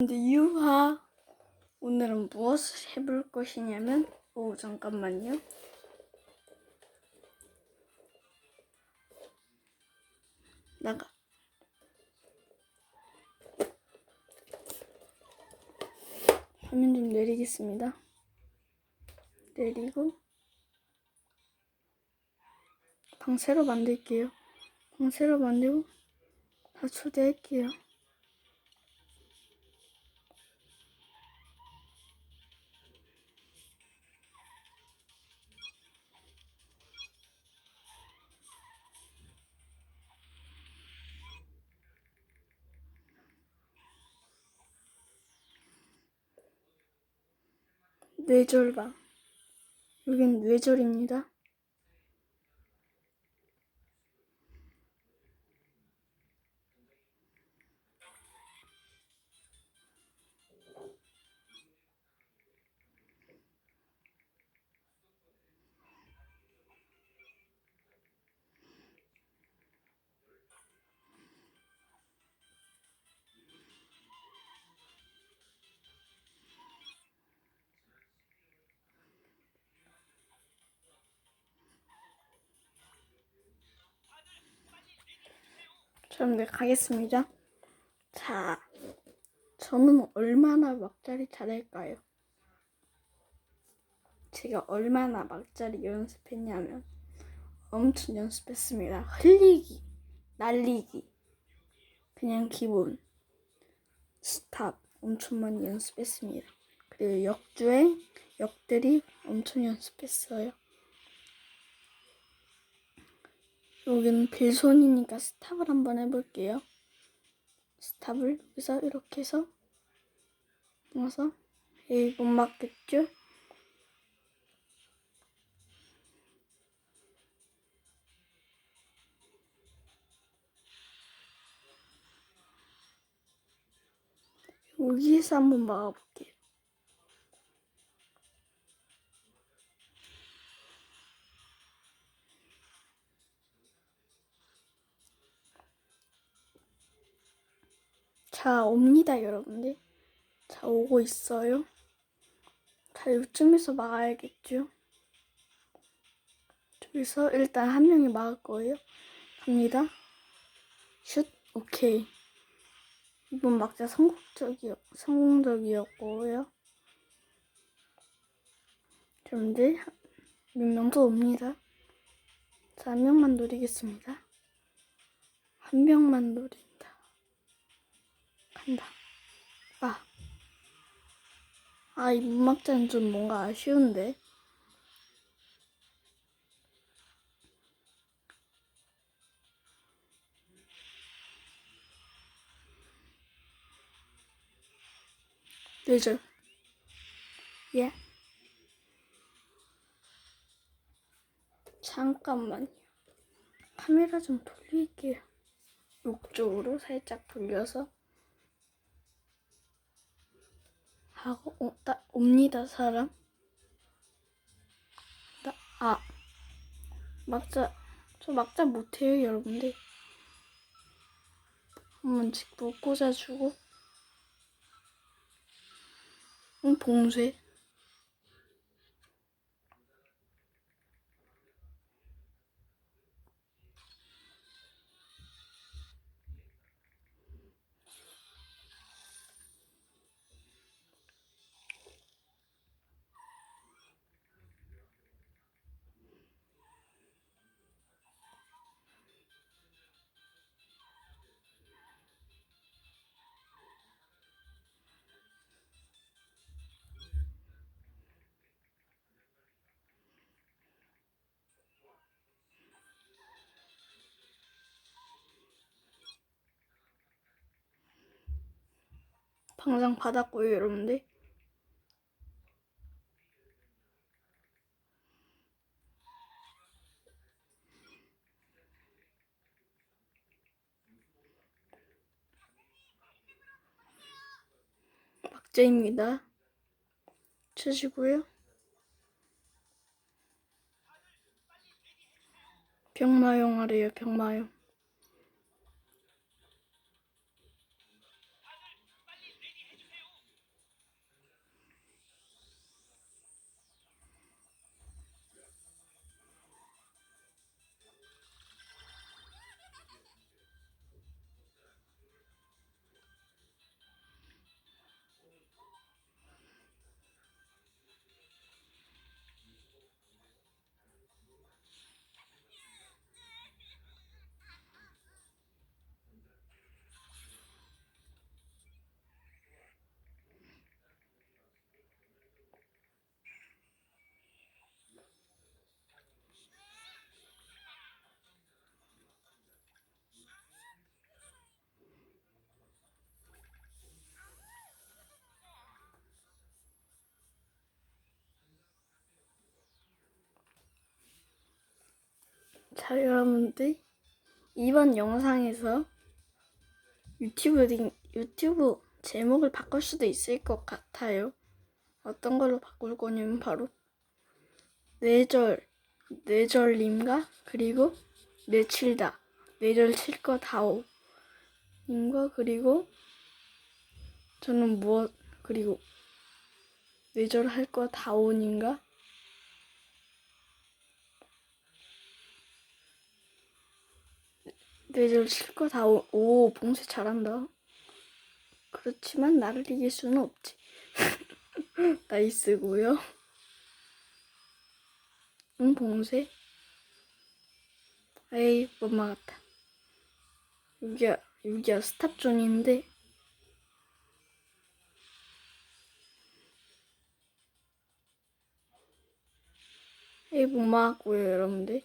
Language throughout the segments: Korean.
근데 유하 오늘은 무엇을 해볼 것이냐면 오 잠깐만요. 나가. 화면 좀 내리겠습니다. 내리고 방 새로 만들게요. 방 새로 만들고 다 초대할게요. 뇌절방. 여긴 뇌절입니다. 그럼 네, 가겠습니다. 자, 저는 얼마나 막자리 잘할까요? 제가 얼마나 막자리 연습했냐면 엄청 연습했습니다. 흘리기, 날리기, 그냥 기본, 스탑 엄청 많이 연습했습니다. 그리고 역주행, 역들이 엄청 연습했어요. 여기는 빌손이니까 스탑을 한번 해볼게요. 스탑을 여기서 이렇게 해서 와서 에이 못 맞겠죠? 여기에서 한번 막아볼게요. 자, 옵니다, 여러분들. 자, 오고 있어요. 자, 이쯤에서 막아야겠죠? 저기서 일단 한 명이 막을 거예요. 갑니다. 슛, 오케이. 이번 막자 성공적이었, 성공적이었고요. 여러분들, 몇 명 더 옵니다. 자, 한 명만 노리겠습니다. 한 명만 노린 다. 간다. 아. 아, 이 문막자는 좀 뭔가 아쉬운데. 늦어. 예. 잠깐만요. 카메라 좀 돌릴게요. 이쪽으로 살짝 돌려서. 하고 어, 나, 옵니다 사람. 나, 아. 막자 저 막자 못해요 여러분들. 한번 직부 꽂아주고. 응 봉쇄 방장 받았고요 여러분들. 박자입니다. 쳐주고요. 병마용 하래요 병마용 자, 여러분들 이번 영상에서 유튜브 링, 유튜브 제목을 바꿀 수도 있을 것 같아요. 어떤 걸로 바꿀 거냐면 바로 뇌절 뇌절님과 그리고 뇌칠다 뇌절 칠 거 다오 님과 그리고 저는 무엇 그리고 뇌절 할 거 다오 님과 뇌절 칠거 다 오 오 봉쇄 잘한다. 그렇지만 나를 이길 수는 없지. 나이스고요. 응 봉쇄? 에이 못 막았다 여기야 여기야 스탑존인데. 에이 못 막았고요 여러분들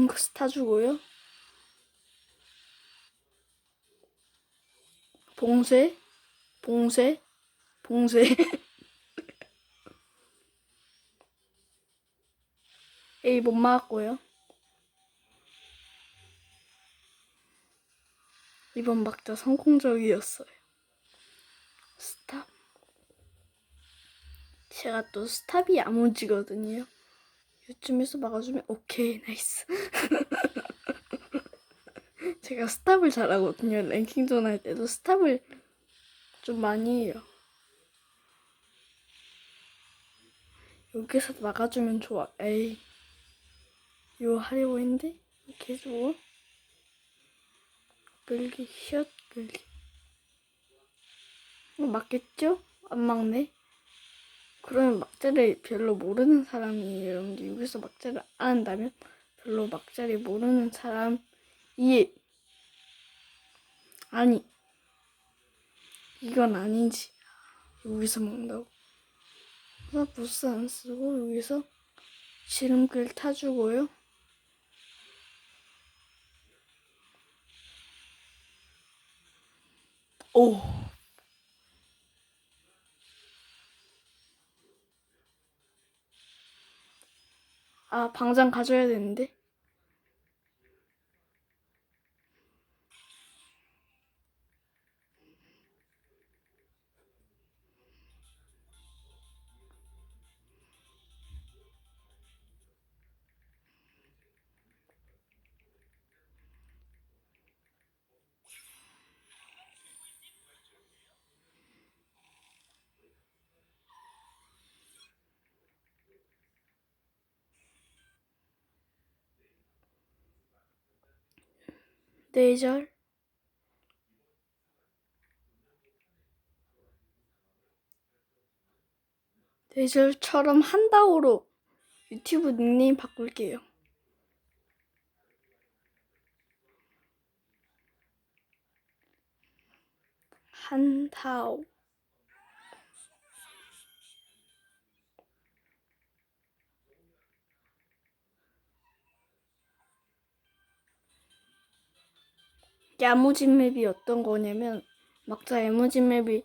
잉크스 타주고요. 봉쇄? 봉쇄? 봉쇄? 에이 못 막았고요. 이번 막자 성공적이었어요. 스탑. 제가 또 스탑이 야무지거든요 요쯤에서 막아주면 오케이 나이스. 제가 스탑을 잘하거든요. 랭킹전 할 때도 스탑을 좀 많이 해요. 여기서 막아주면 좋아. 에이 요 하려고 했는데 이렇게 해주고 끌기 샷 끌기. 어, 맞겠죠? 안 막네 그러면 막자를 별로 모르는 사람이 여러분들 여기서 막자를 안 한다면 별로 막자를 모르는 사람이 아니. 이건 아니지. 여기서 먹는다고. 나 부스 안 쓰고 여기서 지름길 타주고요. 오 아, 방장 가져야 되는데. 뇌절. 뇌절처럼 한다오로 유튜브 닉네임 바꿀게요. 한다오. 야무진 맵이 어떤 거냐면 막자 야무진 맵이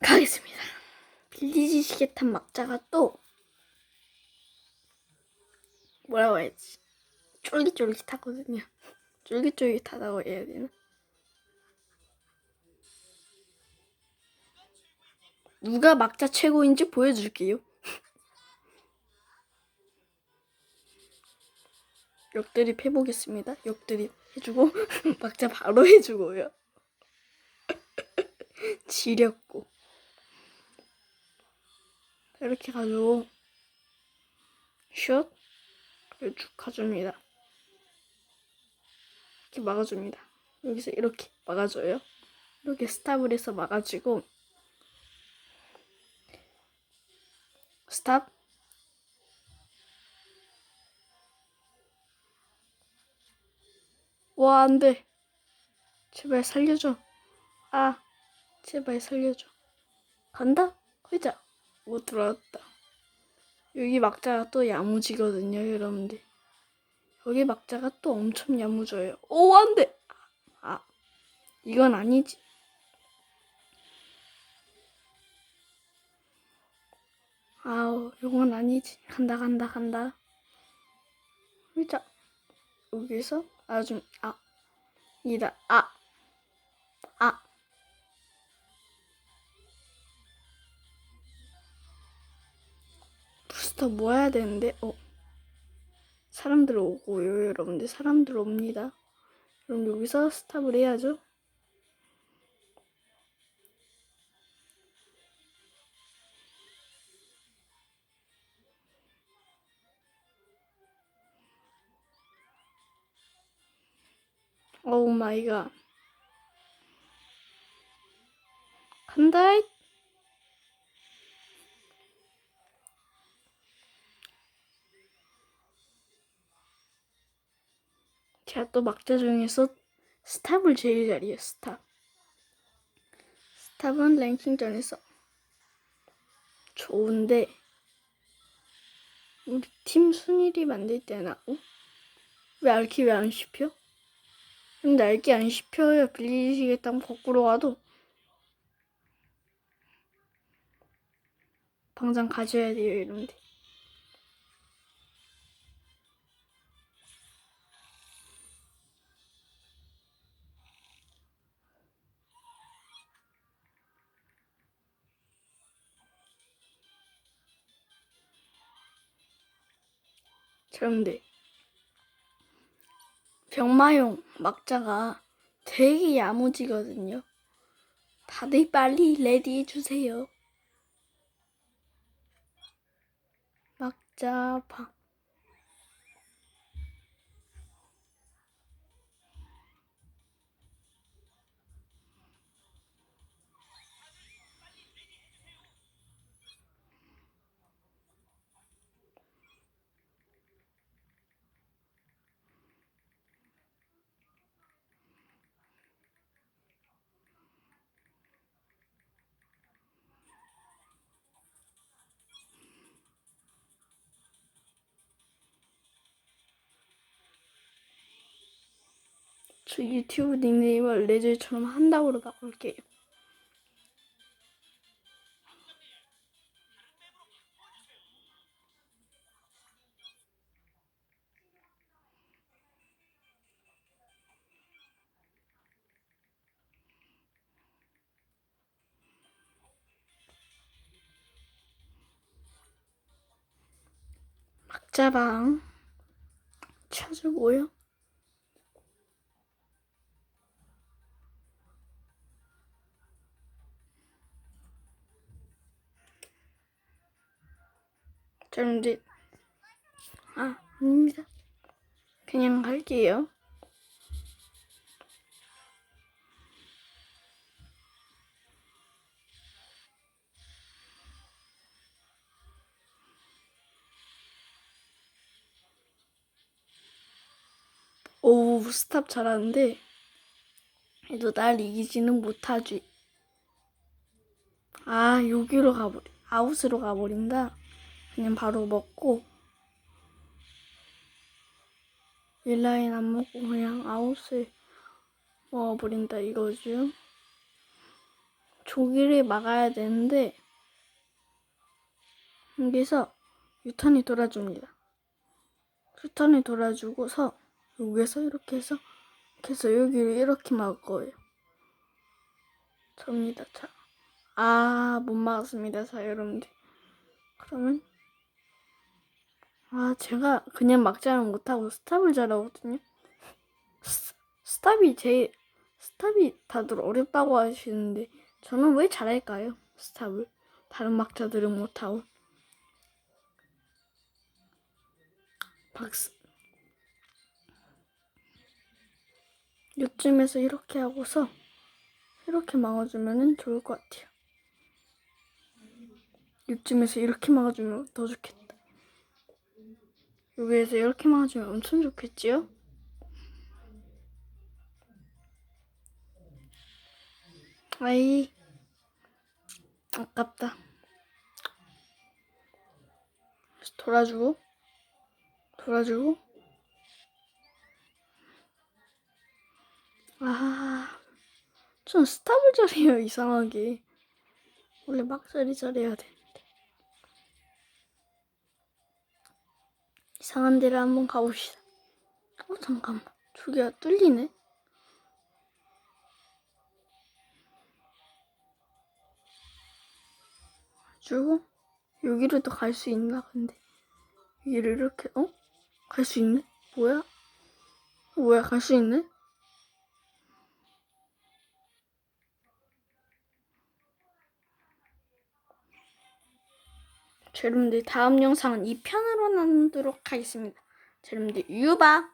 가겠습니다. 빌리지 시계탄 막자가 또 뭐라고 해야지 쫄깃쫄깃하거든요. 쫄깃쫄깃하다고 해야 되나? 누가 막자 최고인지 보여줄게요. 역드립 해보겠습니다. 역드립 해주고 막자 바로 해주고요. 지렸고 이렇게 가지고 슛쭉 가줍니다. 이렇게 막아줍니다. 여기서 이렇게 막아줘요. 이렇게 스탑을 해서 막아주고 스탑. 와, 안 돼. 제발 살려줘. 아, 제발 살려줘. 간다? 회자. 못 들어왔다. 여기 막자가 또 야무지거든요, 여러분들. 여기 막자가 또 엄청 야무져요. 오, 안 돼! 아, 이건 아니지. 아우, 이건 아니지. 간다, 간다, 간다. 회자. 여기서 아주, 아, 이다, 아, 아. 부스터 모아야 되는데, 어. 사람들 오고요, 여러분들. 사람들 옵니다. 그럼 여기서 스탑을 해야죠. 오우 마이 갓. 간다. 이. 제가 또 막자 중에서 스탑을 제일 잘해요, 스탑. 스탑은 랭킹전에서 좋은데, 우리 팀 순위리 만들 때나, 어? 왜 알키 왜 안 씹혀? 근데 알키 안 씹혀요. 빌리시겠다 면 거꾸로 와도. 당장 가져야 돼요, 이런데. 그런데 병마용 막자가 되게 야무지거든요. 다들 빨리 레디 해주세요. 막자 방. 저 유튜브 닉네임을 레즈처럼 한다고로 바꿀게요. 막자방 찾으고 이제 아 아닙니다. 그냥 갈게요. 오 스탑 잘하는데 그래도 날 이기지는 못하지. 아 여기로 가버리 아웃으로 가버린다. 그냥 바로 먹고 윌라인 안 먹고 그냥 아웃을 먹어버린다 이거죠. 조기를 막아야 되는데 여기서 유턴이 돌아줍니다. 유턴이 돌아주고서 여기서 이렇게 해서 해서 여기를 이렇게 막을 거예요. 접니다. 자. 아, 못 막았습니다. 자, 여러분들. 그러면 아, 제가 그냥 막자는 못하고 스탑을 잘하거든요. 스, 스탑이 제일, 스탑이 다들 어렵다고 하시는데, 저는 왜 잘할까요? 스탑을. 다른 막자들은 못하고. 박스. 요쯤에서 이렇게 하고서, 이렇게 막아주면 좋을 것 같아요. 이쯤에서 이렇게 막아주면 더 좋겠다. 여기에서 이렇게 막아주면 엄청 좋겠지요? 아이, 아깝다. 돌아주고, 돌아주고. 아, 전 스탑을 잘해요, 이상하게. 원래 막 자리 잘해야 되 이상한 데를 한번 가봅시다. 어, 잠깐만. 저기가 뚫리네. 주고 여기로도 갈 수 있나 근데 여기를 이렇게 어? 갈 수 있네? 뭐야? 어, 뭐야 갈 수 있네? 여러분들 다음 영상은 2편으로 나누도록 하겠습니다. 자, 여러분들 유바